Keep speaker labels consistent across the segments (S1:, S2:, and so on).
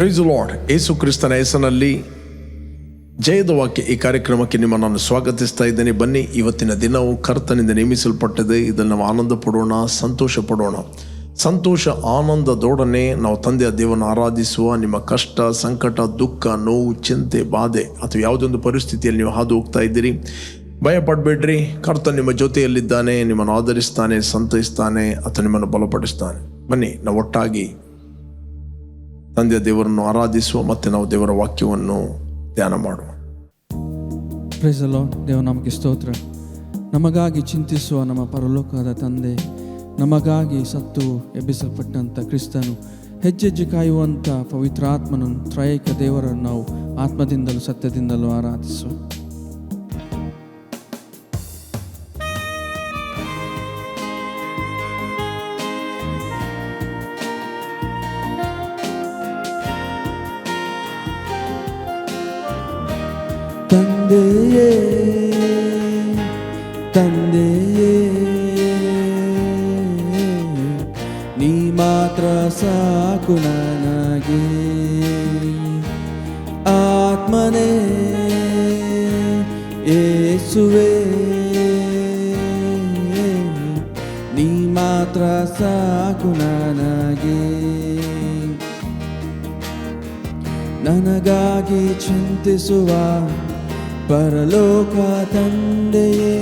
S1: Price lord ಯೇಸು ಕ್ರಿಸ್ತನ ಹೆಸರಿನಲ್ಲಿ ಜಯದ ವಾಕ್ಯ ಈ ಕಾರ್ಯಕ್ರಮಕ್ಕೆ ನಿಮ್ಮ ನಾನು ಸ್ವಾಗತಿಸ್ತಾ ಇದ್ದೇನೆ. ಬನ್ನಿ, ಇವತ್ತಿನ ದಿನವು ಕರ್ತನಿಂದ ನೇಮಿಸಲ್ಪಟ್ಟಿದೆ ಇದನ್ನು ನಾವು ಆನಂದ ಪಡೋಣ, ಸಂತೋಷ ಪಡೋಣ. ಸಂತೋಷ, ಆನಂದದೊಡನೆ ನಾವು ತಂದೆಯ ದೇವನ ಆರಾಧಿಸುವ ನಿಮ್ಮ ಕಷ್ಟ, ಸಂಕಟ, ದುಃಖ, ನೋವು, ಚಿಂತೆ, ಬಾಧೆ ಅಥವಾ ಯಾವುದೊಂದು ಪರಿಸ್ಥಿತಿಯಲ್ಲಿ ನೀವು ಹಾದು ಹೋಗ್ತಾ ಇದ್ದೀರಿ. ಭಯ ಪಡಬೇಡ್ರಿ ಕರ್ತ ನಿಮ್ಮ ಜೊತೆಯಲ್ಲಿದ್ದಾನೆ, ನಿಮ್ಮನ್ನು ಆಧರಿಸ್ತಾನೆ ಸಂತೈಸ್ತಾನೆ ಅಥವಾ ನಿಮ್ಮನ್ನು ಬಲಪಡಿಸ್ತಾನೆ. ಬನ್ನಿ, ನಾವು ಒಟ್ಟಾಗಿ ತಂದೆಯ ದೇವರನ್ನು ಆರಾಧಿಸುವ ಮತ್ತು ನಾವು ದೇವರ ವಾಕ್ಯವನ್ನು ಧ್ಯಾನ ಮಾಡುವ.
S2: ದೇವ, ನಮಗೆ ಸ್ತೋತ್ರ. ನಮಗಾಗಿ ಚಿಂತಿಸುವ ನಮ್ಮ ಪರಲೋಕದ ತಂದೆ, ನಮಗಾಗಿ ಸತ್ತು ಎಬ್ಬಿಸಲ್ಪಟ್ಟಂಥ ಕ್ರಿಸ್ತನು, ಹೆಜ್ಜೆಜ್ಜೆ ಕಾಯುವಂಥ ಆತ್ಮನನ್ನು ತ್ರೈಕ ದೇವರನ್ನು ನಾವು ಆತ್ಮದಿಂದಲೂ ಸತ್ಯದಿಂದಲೂ ಆರಾಧಿಸುವ. ಪರಲೋಕ ತಂದೆಯೇ,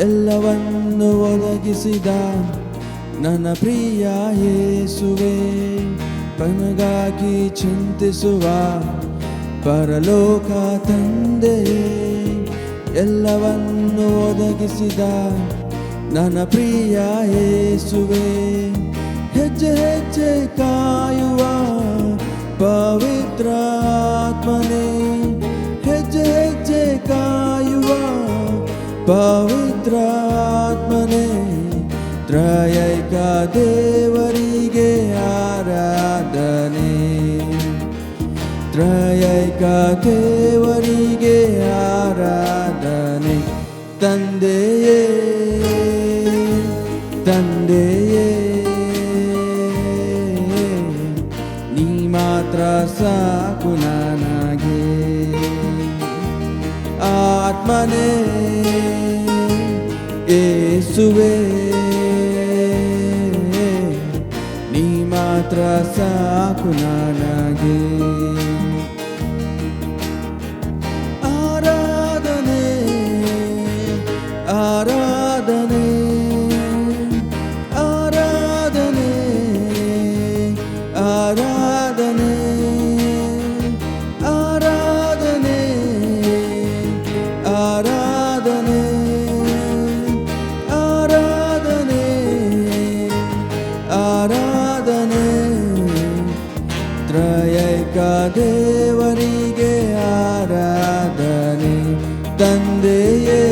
S2: ಎಲ್ಲವನ್ನು ಒದಗಿಸಿದ ನನ್ನ ಪ್ರಿಯ ಯೇಸುವೆ, ತನಗಾಗಿ ಚಿಂತಿಸುವ ಪರಲೋಕ ತಂದೆಯೇ, ಎಲ್ಲವನ್ನು ಒದಗಿಸಿದ ನನ್ನ ಪ್ರಿಯ ಯೇಸುವೆ, ಹೆಜ್ಜೆ ಹೆಜ್ಜೆ ಕಾಯುವ ಪವಿತ್ರ ಆತ್ಮನೇ. ಕಾಯುವ ಪವಿತ್ರ ಆತ್ಮನೇ ತ್ರಯೈಕ ದೇವರಿಗೆ ಆರಾಧನೆ. ತ್ರಯೈಕ ದೇವರಿಗೆ ಆರಾಧನೆ. ತಂದೆಯೇ ತಂದೆಯೇ, ನೀ ಮಾತ್ರ ಸಾಕು ನನಗೆ mane Yesue Ni matra sa kunanagin ತ್ರಯೈಕ ದೇವರಿಗೆ ಆರಾಧನೆ. ತಂದೆಯೇ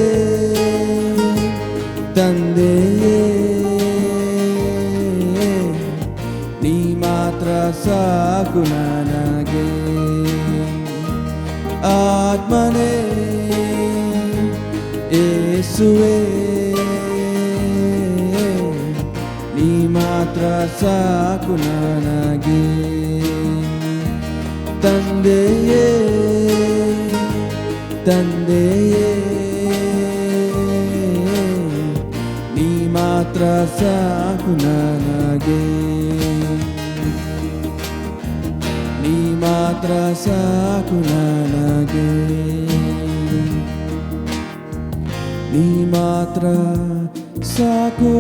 S2: ತಂದೆಯೇ, ನೀ ಮಾತ್ರ ಸಾಕು ನನಗೆ. ಆತ್ಮನೇ ಏಸುವೆ ನೀ ಮಾತ್ರ ಸಾಕು ನನಗೆ. ತಂದೆಯೇ ತಂದೆಯೇ. ನೀ ಮಾತ್ರ ಸಾಕು ನನಗೆ. ನೀ ಮಾತ್ರ ಸಾಕು ನನಗೆ. ನೀ ಮಾತ್ರ ಸಾಕು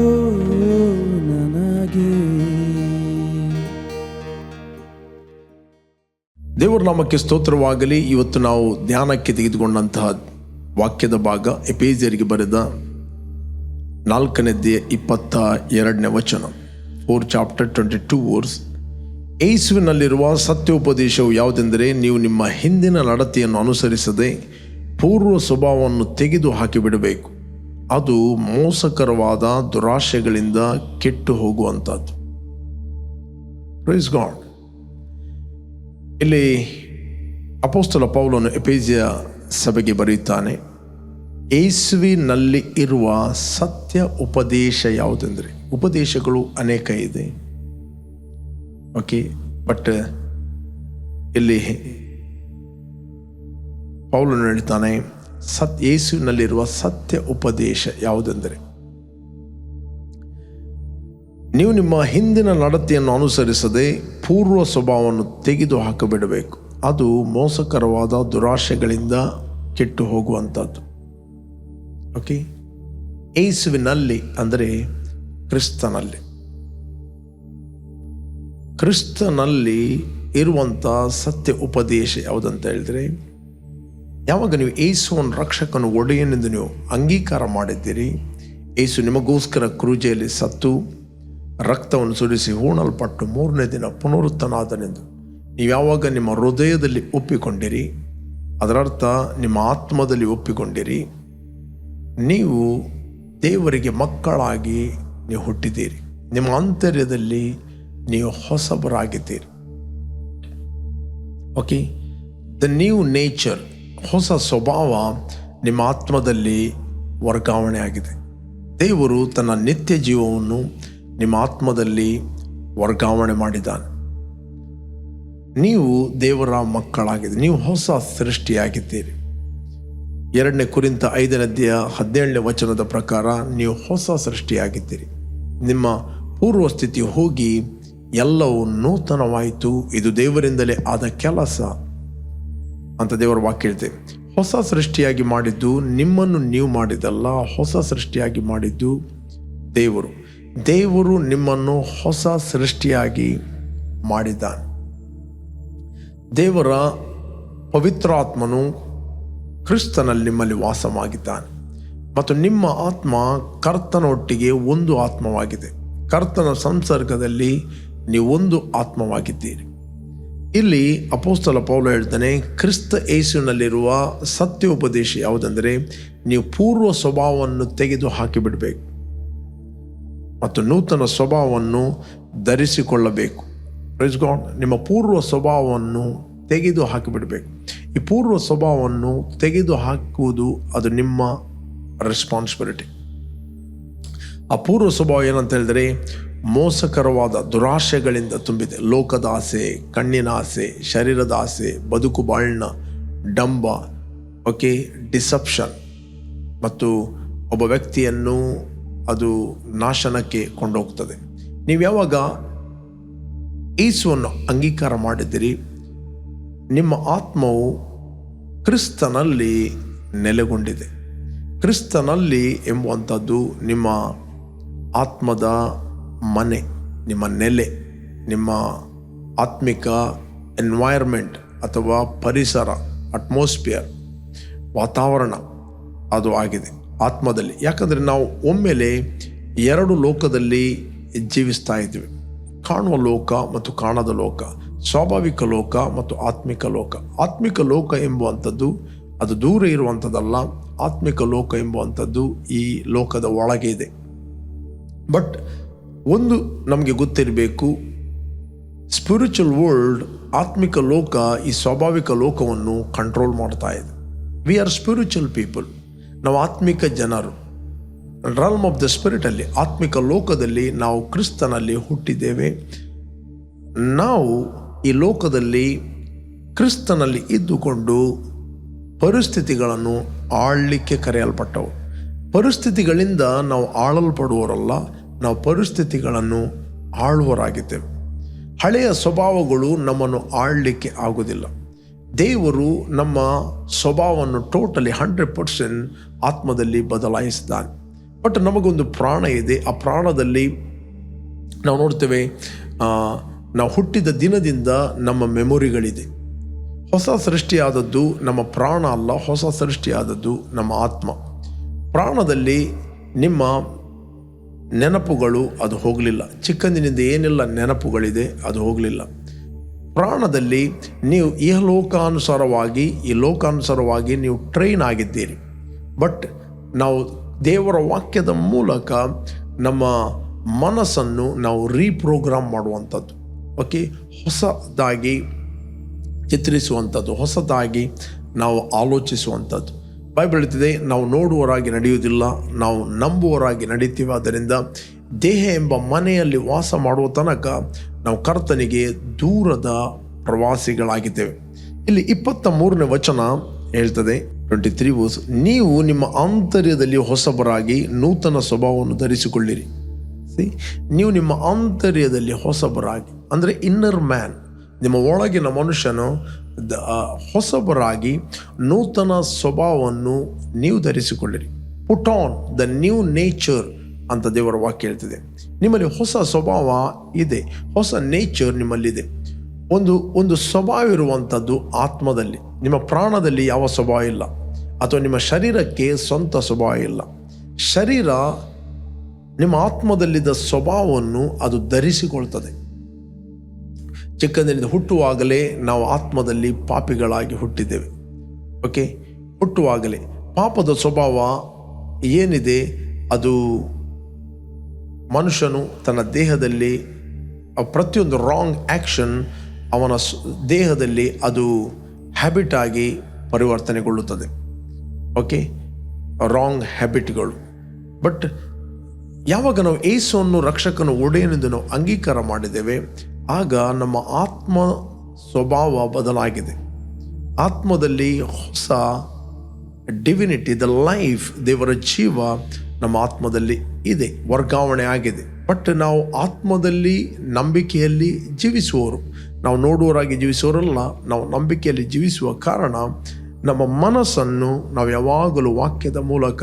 S2: ನನಗೆ.
S1: ದೇವರ ನಾಮಕ್ಕೆ ಸ್ತೋತ್ರವಾಗಲಿ. ಇವತ್ತು ನಾವು ಧ್ಯಾನಕ್ಕೆ ತೆಗೆದುಕೊಂಡಂತಹ ವಾಕ್ಯದ ಭಾಗ ಎಪೇಜರಿಗೆ ಬರೆದ ನಾಲ್ಕನೇದೇ ಇಪ್ಪತ್ತ ಎರಡನೇ ವಚನ. Four chapter twenty two verse ಏಸುವಿನಲ್ಲಿರುವ ಸತ್ಯೋಪದೇಶವು ಯಾವುದೆಂದರೆ, ನೀವು ನಿಮ್ಮ ಹಿಂದಿನ ನಡತೆಯನ್ನು ಅನುಸರಿಸದೆ ಪೂರ್ವ ಸ್ವಭಾವವನ್ನು ತೆಗೆದು ಹಾಕಿಬಿಡಬೇಕು. ಅದು ಮೋಸಕರವಾದ ದುರಾಶೆಗಳಿಂದ ಕೆಟ್ಟು ಹೋಗುವಂಥದ್ದು ಪ್ರೈಸ್ ಗಾಡ್ ಇಲ್ಲಿ ಅಪೋಸ್ತಲ ಪೌಲನು ಎಪೇಜಿಯ ಸಭೆಗೆ ಬರೆಯುತ್ತಾನೆ, ಯೇಸುವಿನಲ್ಲಿ ಇರುವ ಸತ್ಯ ಉಪದೇಶ ಯಾವುದೆಂದರೆ? ಉಪದೇಶಗಳು ಅನೇಕ ಇದೆ. ಓಕೆ ಬಟ್ ಇಲ್ಲಿ ಪೌಲನು ಹೇಳ್ತಾನೆ, ಸತ್, ಯೇಸುವಿನಲ್ಲಿರುವ ಸತ್ಯ ಉಪದೇಶ ಯಾವುದೆಂದರೆ? ನೀವು ನಿಮ್ಮ ಹಿಂದಿನ ನಡತೆಯನ್ನು ಅನುಸರಿಸದೆ ಪೂರ್ವ ಸ್ವಭಾವವನ್ನು ತೆಗೆದು ಹಾಕಬಿಡಬೇಕು. ಅದು ಮೋಸಕರವಾದ ದುರಾಶೆಗಳಿಂದ ಕೆಟ್ಟು ಹೋಗುವಂಥದ್ದು. ಓಕೆ ಏಸುವಿನಲ್ಲಿ ಅಂದರೆ ಕ್ರಿಸ್ತನಲ್ಲಿ. ಕ್ರಿಸ್ತನಲ್ಲಿ ಇರುವಂಥ ಸತ್ಯ ಉಪದೇಶ ಯಾವುದಂತ ಹೇಳಿದ್ರೆ, ಯಾವಾಗ ನೀವು ಏಸುವನ್ನು ರಕ್ಷಕನು ಒಡೆಯನೆಂದು ನೀವು ಅಂಗೀಕಾರ ಮಾಡಿದ್ದೀರಿ, ಏಸು ನಿಮಗೋಸ್ಕರ ಕ್ರೂಜೆಯಲ್ಲಿ ಸತ್ತು ರಕ್ತವನ್ನು ಸುರಿಸಿ ಹೂಣಲ್ಪಟ್ಟು ಮೂರನೇ ದಿನ ಪುನರುತ್ತನಾದನೆಂದು ನೀವು ಯಾವಾಗ ನಿಮ್ಮ ಹೃದಯದಲ್ಲಿ ಒಪ್ಪಿಕೊಂಡಿರಿ, ಅದರರ್ಥ ನಿಮ್ಮ ಆತ್ಮದಲ್ಲಿ ಒಪ್ಪಿಕೊಂಡಿರಿ, ನೀವು ದೇವರಿಗೆ ಮಕ್ಕಳಾಗಿ ನೀವು ಹುಟ್ಟಿದ್ದೀರಿ. ನಿಮ್ಮ ಆಂತರ್ಯದಲ್ಲಿ ನೀವು ಹೊಸಬರಾಗಿದ್ದೀರಿ. ಓಕೆ ದ ನ್ಯೂ ನೇಚರ್ ಹೊಸ ಸ್ವಭಾವ ನಿಮ್ಮ ಆತ್ಮದಲ್ಲಿ ವರ್ಗಾವಣೆ ಆಗಿದೆ ದೇವರು ತನ್ನ ನಿತ್ಯ ಜೀವವನ್ನು ನಿಮ್ಮ ಆತ್ಮದಲ್ಲಿ ವರ್ಗಾವಣೆ ಮಾಡಿದ್ದಾನೆ. ನೀವು ದೇವರ ಮಕ್ಕಳಾಗಿದೆ ನೀವು ಹೊಸ ಸೃಷ್ಟಿಯಾಗಿದ್ದೀರಿ. ಎರಡನೇ ಕುರಿತ ಐದನೇ ಅಧ್ಯಾಯ ಹದಿನೇಳನೇ ವಚನದ ಪ್ರಕಾರ ನೀವು ಹೊಸ ಸೃಷ್ಟಿಯಾಗಿದ್ದೀರಿ. ನಿಮ್ಮ ಪೂರ್ವ ಸ್ಥಿತಿ ಹೋಗಿ ಎಲ್ಲವೂ ನೂತನವಾಯಿತು. ಇದು ದೇವರಿಂದಲೇ ಆದ ಕೆಲಸ ಅಂತ ದೇವರ ವಾಕ್ಯ ಹೇಳ್ತೇವೆ ಹೊಸ ಸೃಷ್ಟಿಯಾಗಿ ಮಾಡಿದ್ದು ನಿಮ್ಮನ್ನು ನೀವು ಮಾಡಿದಲ್ಲ ಹೊಸ ಸೃಷ್ಟಿಯಾಗಿ ಮಾಡಿದ್ದು ದೇವರು. ದೇವರು ನಿಮ್ಮನ್ನು ಹೊಸ ಸೃಷ್ಟಿಯಾಗಿ ಮಾಡಿದ್ದಾನೆ. ದೇವರ ಪವಿತ್ರಾತ್ಮನು ಕ್ರಿಸ್ತನಲ್ಲಿ ನಿಮ್ಮಲ್ಲಿ ವಾಸವಾಗಿದ್ದಾನೆ. ಮತ್ತು ನಿಮ್ಮ ಆತ್ಮ ಕರ್ತನೊಟ್ಟಿಗೆ ಒಂದು ಆತ್ಮವಾಗಿದೆ. ಕರ್ತನ ಸಂಸರ್ಗದಲ್ಲಿ ನೀವು ಒಂದು ಆತ್ಮವಾಗಿದ್ದೀರಿ. ಇಲ್ಲಿ ಅಪೋಸ್ತಲ ಪೌಲ ಹೇಳ್ತಾನೆ, ಕ್ರಿಸ್ತ ಏಸುವಿನಲ್ಲಿರುವ ಸತ್ಯ ಉಪದೇಶ ಯಾವುದೆಂದರೆ, ನೀವು ಪೂರ್ವ ಸ್ವಭಾವವನ್ನು ತೆಗೆದು ಹಾಕಿಬಿಡಬೇಕು ಮತ್ತು ನೂತನ ಸ್ವಭಾವವನ್ನು ಧರಿಸಿಕೊಳ್ಳಬೇಕು. ಪ್ರೈಸ್ ಗಾಡ್ ನಿಮ್ಮ ಪೂರ್ವ ಸ್ವಭಾವವನ್ನು ತೆಗೆದು ಹಾಕಿಬಿಡಬೇಕು. ಈ ಪೂರ್ವ ಸ್ವಭಾವವನ್ನು ತೆಗೆದು ಹಾಕುವುದು ಅದು ನಿಮ್ಮ ರೆಸ್ಪಾನ್ಸಿಬಿಲಿಟಿ ಆ ಪೂರ್ವ ಸ್ವಭಾವ ಏನಂತ ಹೇಳಿದರೆ ಮೋಸಕರವಾದ ದುರಾಶೆಗಳಿಂದ ತುಂಬಿದೆ. ಲೋಕದ ಆಸೆ, ಕಣ್ಣಿನ ಆಸೆ, ಶರೀರದ ಆಸೆ, ಬದುಕು ಬಾಳ್ನ ಡಂಬ ಓಕೆ ಡಿಸಪ್ಷನ್ ಮತ್ತು ಒಬ್ಬ ವ್ಯಕ್ತಿಯನ್ನು ಅದು ನಾಶನಕ್ಕೆ ಕೊಂಡೋಗ್ತದೆ. ನೀವು ಯಾವಾಗ ಏಸುವನ್ನು ಅಂಗೀಕಾರ ಮಾಡಿದಿರಿ ನಿಮ್ಮ ಆತ್ಮವು ಕ್ರಿಸ್ತನಲ್ಲಿ ನೆಲೆಗೊಂಡಿದೆ. ಕ್ರಿಸ್ತನಲ್ಲಿ ಎಂಬುವಂಥದ್ದು ನಿಮ್ಮ ಆತ್ಮದ ಮನೆ, ನಿಮ್ಮ ನೆಲೆ, ನಿಮ್ಮ ಆತ್ಮಿಕ ಎನ್ವೈರ್ಮೆಂಟ್ ಅಥವಾ ಪರಿಸರ ಅಟ್ಮಾಸ್ಫಿಯರ್ ವಾತಾವರಣ ಅದು ಆಗಿದೆ. ಆತ್ಮದಲ್ಲಿ. ಯಾಕಂದರೆ ನಾವು ಒಮ್ಮೆಲೆ ಎರಡು ಲೋಕದಲ್ಲಿ ಜೀವಿಸ್ತಾ ಇದ್ವಿ ಕಾಣುವ ಲೋಕ ಮತ್ತು ಕಾಣದ ಲೋಕ, ಸ್ವಾಭಾವಿಕ ಲೋಕ ಮತ್ತು ಆತ್ಮಿಕ ಲೋಕ. ಆತ್ಮಿಕ ಲೋಕ ಎಂಬುವಂಥದ್ದು ಅದು ದೂರ ಇರುವಂಥದ್ದಲ್ಲ, ಆತ್ಮಿಕ ಲೋಕ ಎಂಬುವಂಥದ್ದು ಈ ಲೋಕದ ಒಳಗೆ ಇದೆ. ಬಟ್ ಒಂದು ನಮಗೆ ಗೊತ್ತಿರಬೇಕು ಸ್ಪಿರಿಚುವಲ್ ವರ್ಲ್ಡ್ ಆತ್ಮಿಕ ಲೋಕ ಈ ಸ್ವಾಭಾವಿಕ ಲೋಕವನ್ನು ಕಂಟ್ರೋಲ್ ಮಾಡ್ತಾ ಇದೆ. ವಿ ಆರ್ ಸ್ಪಿರಿಚುವಲ್ ಪೀಪಲ್ ನಾವು ಆತ್ಮಿಕ ಜನರು. ರಲ್ಮ್ ಆಫ್ ದ ಸ್ಪಿರಿಟಲ್ಲಿ ಆತ್ಮಿಕ ಲೋಕದಲ್ಲಿ ನಾವು ಕ್ರಿಸ್ತನಲ್ಲಿ ಹುಟ್ಟಿದ್ದೇವೆ. ನಾವು ಈ ಲೋಕದಲ್ಲಿ ಕ್ರಿಸ್ತನಲ್ಲಿ ಇದ್ದುಕೊಂಡು ಪರಿಸ್ಥಿತಿಗಳನ್ನು ಆಳಲಿಕ್ಕೆ ಕರೆಯಲ್ಪಟ್ಟವು. ಪರಿಸ್ಥಿತಿಗಳಿಂದ ನಾವು ಆಳಲ್ಪಡುವವರಲ್ಲ, ನಾವು ಪರಿಸ್ಥಿತಿಗಳನ್ನು ಆಳುವರಾಗಿದ್ದೇವೆ ಹಳೆಯ ಸ್ವಭಾವಗಳು ನಮ್ಮನ್ನು ಆಳಲಿಕ್ಕೆ ಆಗುವುದಿಲ್ಲ. ದೇವರು ನಮ್ಮ ಸ್ವಭಾವವನ್ನು ಟೋಟಲಿ ಹಂಡ್ರೆಡ್ ಪರ್ಸೆಂಟ್ ಆತ್ಮದಲ್ಲಿ ಬದಲಾಯಿಸಿದ್ದಾನೆ. ಬಟ್ ನಮಗೊಂದು ಪ್ರಾಣ ಇದೆ. ಆ ಪ್ರಾಣದಲ್ಲಿ ನಾವು ನೋಡ್ತೇವೆ ನಾವು ಹುಟ್ಟಿದ ದಿನದಿಂದ ನಮ್ಮ ಮೆಮೊರಿಗಳಿದೆ. ಹೊಸ ಸೃಷ್ಟಿಯಾದದ್ದು ನಮ್ಮ ಪ್ರಾಣ ಅಲ್ಲ, ಹೊಸ ಸೃಷ್ಟಿಯಾದದ್ದು ನಮ್ಮ ಆತ್ಮ. ಪ್ರಾಣದಲ್ಲಿ ನಿಮ್ಮ ನೆನಪುಗಳು ಅದು ಹೋಗಲಿಲ್ಲ. ಚಿಕ್ಕಂದಿನಿಂದ ಏನೆಲ್ಲ ನೆನಪುಗಳಿದೆ ಅದು ಹೋಗಲಿಲ್ಲ. ಪ್ರಾಣದಲ್ಲಿ ನೀವು ಇಹಲೋಕಾನುಸಾರವಾಗಿ, ಈ ಲೋಕಾನುಸಾರವಾಗಿ ನೀವು ಟ್ರೈನ್ ಆಗಿದ್ದೀರಿ. ಬಟ್ ನಾವು ದೇವರ ವಾಕ್ಯದ ಮೂಲಕ ನಮ್ಮ ಮನಸ್ಸನ್ನು ನಾವು ರೀಪ್ರೋಗ್ರಾಮ್ ಮಾಡುವಂಥದ್ದು. ಓಕೆ ಹೊಸದಾಗಿ ಚಿತ್ರಿಸುವಂಥದ್ದು, ಹೊಸದಾಗಿ ನಾವು ಆಲೋಚಿಸುವಂಥದ್ದು. ಬೈಬಲ್ ಹೇಳ್ತಿದೆ, ನಾವು ನೋಡುವರಾಗಿ ನಡೆಯುವುದಿಲ್ಲ, ನಾವು ನಂಬುವರಾಗಿ ನಡೀತೀವಿ. ಆದ್ದರಿಂದ ದೇಹ ಎಂಬ ಮನೆಯಲ್ಲಿ ವಾಸ ಮಾಡುವ ತನಕ ನಾವು ಕರ್ತನಿಗೆ ದೂರದ ಪ್ರವಾಸಿಗಳಾಗಿದ್ದೇವೆ ಇಲ್ಲಿ ಇಪ್ಪತ್ತ ಮೂರನೇ ವಚನ ಹೇಳ್ತದೆ ಟ್ವೆಂಟಿ ತ್ರೀ ವರ್ಸ್ ನೀವು ನಿಮ್ಮ ಆಂತರ್ಯದಲ್ಲಿ ಹೊಸಬರಾಗಿ ನೂತನ ಸ್ವಭಾವವನ್ನು ಧರಿಸಿಕೊಳ್ಳಿರಿ See? ನೀವು ನಿಮ್ಮ ಆಂತರ್ಯದಲ್ಲಿ ಹೊಸಬರಾಗಿ, ಅಂದರೆ ಇನ್ನರ್ ಮ್ಯಾನ್ ನಿಮ್ಮ ಒಳಗಿನ ಮನುಷ್ಯನು ಹೊಸಬರಾಗಿ ನೂತನ ಸ್ವಭಾವವನ್ನು ನೀವು ಧರಿಸಿಕೊಳ್ಳಿರಿ put on the new nature ಅಂತ ದೇವರ ವಾಕ್ಯ ಹೇಳ್ತಿದೆ. ನಿಮ್ಮಲ್ಲಿ ಹೊಸ ಸ್ವಭಾವ ಇದೆ. ಹೊಸ ನೇಚರ್ ನಿಮ್ಮಲ್ಲಿದೆ. ಒಂದು ಒಂದು ಸ್ವಭಾವ ಇರುವಂಥದ್ದು ಆತ್ಮದಲ್ಲಿ. ನಿಮ್ಮ ಪ್ರಾಣದಲ್ಲಿ ಯಾವ ಸ್ವಭಾವ ಇಲ್ಲ. ಅಥವಾ ನಿಮ್ಮ ಶರೀರಕ್ಕೆ ಸ್ವಂತ ಸ್ವಭಾವ ಇಲ್ಲ. ಶರೀರ ನಿಮ್ಮ ಆತ್ಮದಲ್ಲಿದ್ದ ಸ್ವಭಾವವನ್ನು ಅದು ಧರಿಸಿಕೊಳ್ತದೆ. ಚಿಕ್ಕಂದಿನಿಂದ ಹುಟ್ಟುವಾಗಲೇ ನಾವು ಆತ್ಮದಲ್ಲಿ ಪಾಪಿಗಳಾಗಿ ಹುಟ್ಟಿದ್ದೇವೆ. ಓಕೆ ಹುಟ್ಟುವಾಗಲೇ. ಪಾಪದ ಸ್ವಭಾವ ಏನಿದೆ? ಅದು ಮನುಷ್ಯನು ತನ್ನ ದೇಹದಲ್ಲಿ ಪ್ರತಿಯೊಂದು ರಾಂಗ್ ಆ್ಯಕ್ಷನ್ ಅವನ ದೇಹದಲ್ಲಿ ಅದು ಹ್ಯಾಬಿಟ್ ಆಗಿ ಪರಿವರ್ತನೆಗೊಳ್ಳುತ್ತದೆ. ಓಕೆ ರಾಂಗ್ ಹ್ಯಾಬಿಟ್ಗಳು ಬಟ್ ಯಾವಾಗ ನಾವು ಏಸುವನ್ನು ರಕ್ಷಕನು ಒಡೆಯನೆಂದು ನಾವು ಅಂಗೀಕಾರ ಮಾಡಿದ್ದೇವೆ, ಆಗ ನಮ್ಮ ಆತ್ಮ ಸ್ವಭಾವ ಬದಲಾಗಿದೆ. ಆತ್ಮದಲ್ಲಿ ಹೊಸ ಡಿವಿನಿಟಿ ದ ಲೈಫ್ ದೇವರ ಜೀವ ನಮ್ಮ ಆತ್ಮದಲ್ಲಿ ಇದೆ, ವರ್ಗಾವಣೆ ಆಗಿದೆ. ಬಟ್ ನಾವು ಆತ್ಮದಲ್ಲಿ, ನಂಬಿಕೆಯಲ್ಲಿ ಜೀವಿಸುವವರು. ನಾವು ನೋಡುವವರಾಗಿ ಜೀವಿಸುವವರಲ್ಲ, ನಾವು ನಂಬಿಕೆಯಲ್ಲಿ ಜೀವಿಸುವ ಕಾರಣ ನಮ್ಮ ಮನಸ್ಸನ್ನು ನಾವು ಯಾವಾಗಲೂ ವಾಕ್ಯದ ಮೂಲಕ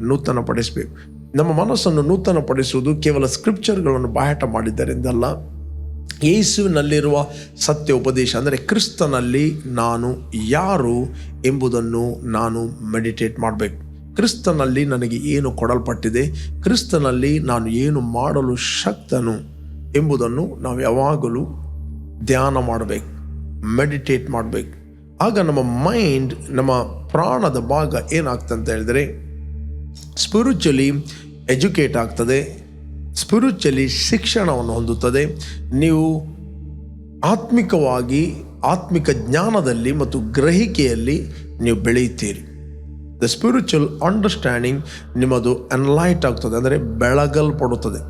S1: ನೂತನಪಡಿಸಬೇಕು. ನಮ್ಮ ಮನಸ್ಸನ್ನು ನೂತನಪಡಿಸುವುದು ಕೇವಲ ಸ್ಕ್ರಿಪ್ಚರ್ಗಳನ್ನು ಬಾಯಾಟ ಮಾಡಿದ್ದರಿಂದಲ್ಲ. ಯೇಸುವಿನಲ್ಲಿರುವ ಸತ್ಯ ಉಪದೇಶ ಅಂದರೆ ಕ್ರಿಸ್ತನಲ್ಲಿ ನಾನು ಯಾರು ಎಂಬುದನ್ನು ನಾನು ಮೆಡಿಟೇಟ್ ಮಾಡಬೇಕು. ಕ್ರಿಸ್ತನಲ್ಲಿ ನನಗೆ ಏನು ಕೊಡಲ್ಪಟ್ಟಿದೆ? ಕ್ರಿಸ್ತನಲ್ಲಿ ನಾನು ಏನು ಮಾಡಲು ಶಕ್ತನು ಎಂಬುದನ್ನು ನಾವು ಯಾವಾಗಲೂ ಧ್ಯಾನ ಮಾಡಬೇಕು, ಮೆಡಿಟೇಟ್ ಮಾಡಬೇಕು. ಆಗ ನಮ್ಮ ಮೈಂಡ್, ನಮ್ಮ ಪ್ರಾಣದ ಭಾಗ ಏನಾಗ್ತದೆ ಅಂತ ಹೇಳಿದರೆ ಸ್ಪಿರಿಚುಲಿ ಎಜುಕೇಟ್ ಆಗ್ತದೆ ಸ್ಪಿರಿಚುಲಿ ಶಿಕ್ಷಣವನ್ನು ಹೊಂದುತ್ತದೆ. ನೀವು ಆತ್ಮಿಕವಾಗಿ, ಆತ್ಮಿಕ ಜ್ಞಾನದಲ್ಲಿ ಮತ್ತು ಗ್ರಹಿಕೆಯಲ್ಲಿ ನೀವು ಬೆಳೆಯುತ್ತೀರಿ. ದ ಸ್ಪಿರಿಚುವಲ್ ಅಂಡರ್ಸ್ಟ್ಯಾಂಡಿಂಗ್ ನಿಮ್ಮದು ಅನ್ಲೈಟ್ ಆಗ್ತದೆ, ಅಂದರೆ ಬೆಳಗಲ್ಪಡುತ್ತದೆ.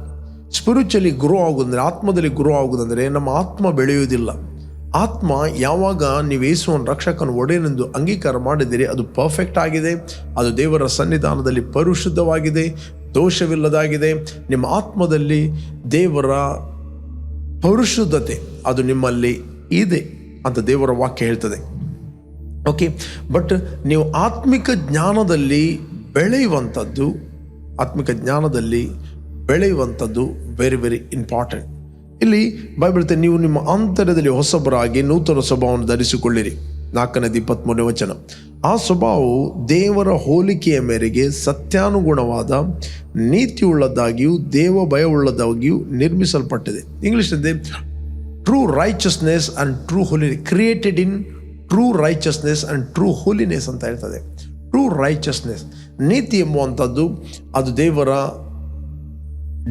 S1: ಸ್ಪಿರಿಚುಲಿ ಗುರು ಆಗುವುದಂದರೆ ಆತ್ಮದಲ್ಲಿ ಗುರು ಆಗುವುದಂದರೆ ನಮ್ಮ ಆತ್ಮ ಬೆಳೆಯುವುದಿಲ್ಲ. ಆತ್ಮ ಯಾವಾಗ ನೀವು ಯೇಸುವನ್ನು ರಕ್ಷಕನ ಒಡೆಯನೆಂದು ಅಂಗೀಕಾರ ಮಾಡಿದರೆ ಅದು ಪರ್ಫೆಕ್ಟ್ ಆಗಿದೆ. ಅದು ದೇವರ ಸನ್ನಿಧಾನದಲ್ಲಿ ಪರಿಶುದ್ಧವಾಗಿದೆ, ದೋಷವಿಲ್ಲದಾಗಿದೆ. ನಿಮ್ಮ ಆತ್ಮದಲ್ಲಿ ದೇವರ ಪರಿಶುದ್ಧತೆ, ಅದು ನಿಮ್ಮಲ್ಲಿ ಇದೆ ಅಂತ ದೇವರ ವಾಕ್ಯ ಹೇಳ್ತದೆ. ಓಕೆ ಬಟ್ ನೀವು ಆತ್ಮಿಕ ಜ್ಞಾನದಲ್ಲಿ ಬೆಳೆಯುವಂಥದ್ದು ಆತ್ಮಿಕ ಜ್ಞಾನದಲ್ಲಿ ಬೆಳೆಯುವಂಥದ್ದು ವೆರಿ ವೆರಿ ಇಂಪಾರ್ಟೆಂಟ್ ಇಲ್ಲಿ ಬೈಬಲ್ ಹೇಳ್ತದೆ, ನೀವು ನಿಮ್ಮ ಅಂತರದಲ್ಲಿ ಹೊಸಬರಾಗಿ ನೂತನ ಸ್ವಭಾವವನ್ನು ಧರಿಸಿಕೊಳ್ಳಿರಿ. ನಾಲ್ಕನೇದು ಇಪ್ಪತ್ತ್ಮೂರನೇ ವಚನ. ಆ ಸ್ವಭಾವವು ದೇವರ ಹೋಲಿಕೆಯ ಮೇರೆಗೆ ಸತ್ಯಾನುಗುಣವಾದ ನೀತಿಯುಳ್ಳದಾಗಿಯೂ ದೇವ ಭಯವುಳ್ಳದಾಗಿಯೂ ನಿರ್ಮಿಸಲ್ಪಟ್ಟಿದೆ ಇಂಗ್ಲೀಷ್ನಲ್ಲಿ true righteousness and true holy created in true righteousness and true holiness ಅಂತ ಹೇಳ್ತದೆ. ಟ್ರೂ ರೈಚಸ್ನೆಸ್ ನೀತಿ ಎಂಬುವಂಥದ್ದು ಅದು ದೇವರ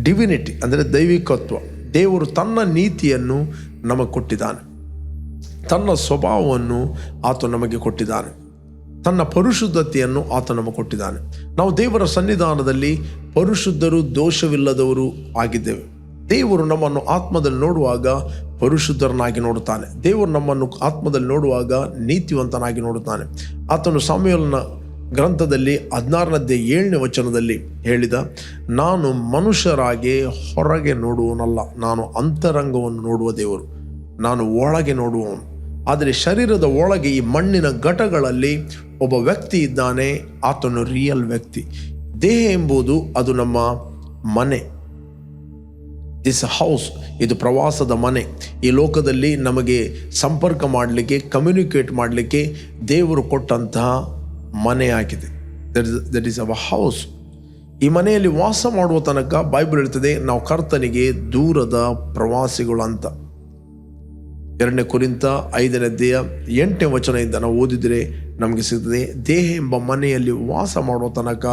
S1: ಡಿವಿನಿಟಿ ಅಂದರೆ ದೈವಿಕತ್ವ. ದೇವರು ತನ್ನ ನೀತಿಯನ್ನು ನಮಗೆ ಕೊಟ್ಟಿದ್ದಾನೆ. ತನ್ನ ಸ್ವಭಾವವನ್ನು ಆತ ನಮಗೆ ಕೊಟ್ಟಿದ್ದಾನೆ. ತನ್ನ ಪರಿಶುದ್ಧತೆಯನ್ನು ಆತ ನಮಗೆ ಕೊಟ್ಟಿದ್ದಾನೆ. ನಾವು ದೇವರ ಸನ್ನಿಧಾನದಲ್ಲಿ ಪರಿಶುದ್ಧರು, ದೋಷವಿಲ್ಲದವರು ಆಗಿದ್ದೇವೆ. ದೇವರು ನಮ್ಮನ್ನು ಆತ್ಮದಲ್ಲಿ ನೋಡುವಾಗ ಪರಿಶುದ್ಧರನ್ನಾಗಿ ನೋಡುತ್ತಾನೆ. ದೇವರು ನಮ್ಮನ್ನು ಆತ್ಮದಲ್ಲಿ ನೋಡುವಾಗ ನೀತಿವಂತನಾಗಿ ನೋಡುತ್ತಾನೆ. ಆತನು ಸಮಯಲ್ನ ಗ್ರಂಥದಲ್ಲಿ ಹದಿನಾರನದ್ದೇ ಏಳನೇ ವಚನದಲ್ಲಿ ಹೇಳಿದ, ನಾನು ಮನುಷ್ಯರಾಗಿ ಹೊರಗೆ ನೋಡುವನಲ್ಲ, ನಾನು ಅಂತರಂಗವನ್ನು ನೋಡುವ ದೇವರು. ನಾನು ಒಳಗೆ ನೋಡುವವನು. ಆದರೆ ಶರೀರದ ಒಳಗೆ ಈ ಮಣ್ಣಿನ ಘಟಗಳಲ್ಲಿ ಒಬ್ಬ ವ್ಯಕ್ತಿ ಇದ್ದಾನೆ, ಆತನು ರಿಯಲ್ ವ್ಯಕ್ತಿ. ದೇಹ ಎಂಬುದು ಅದು ನಮ್ಮ ಮನೆ. ದಿಸ್ ಹೌಸ್ ಇದು ಪ್ರವಾಸದ ಮನೆ. ಈ ಲೋಕದಲ್ಲಿ ನಮಗೆ ಸಂಪರ್ಕ ಮಾಡಲಿಕ್ಕೆ ಕಮ್ಯುನಿಕೇಟ್ ಮಾಡಲಿಕ್ಕೆ ದೇವರು ಕೊಟ್ಟಂತಹ ಮನೆ ಆಗಿದೆ. That is that is our house ಈ ಮನೆಯಲ್ಲಿ ವಾಸ ಮಾಡುವ ತನಕ ಬೈಬಲ್ ಹೇಳ್ತದೆ, ನಾವು ಕರ್ತನಿಗೆ ದೂರದ ಪ್ರವಾಸಿಗಳು ಅಂತ. ಎರಡನೇ ಕುರಿತ ಐದನೇ ದೇಹ ಎಂಟನೇ ವಚನದಿಂದ ನಾವು ಓದಿದರೆ ನಮಗೆ ಸಿಗ್ತದೆ, ದೇಹ ಎಂಬ ಮನೆಯಲ್ಲಿ ವಾಸ ಮಾಡುವ ತನಕ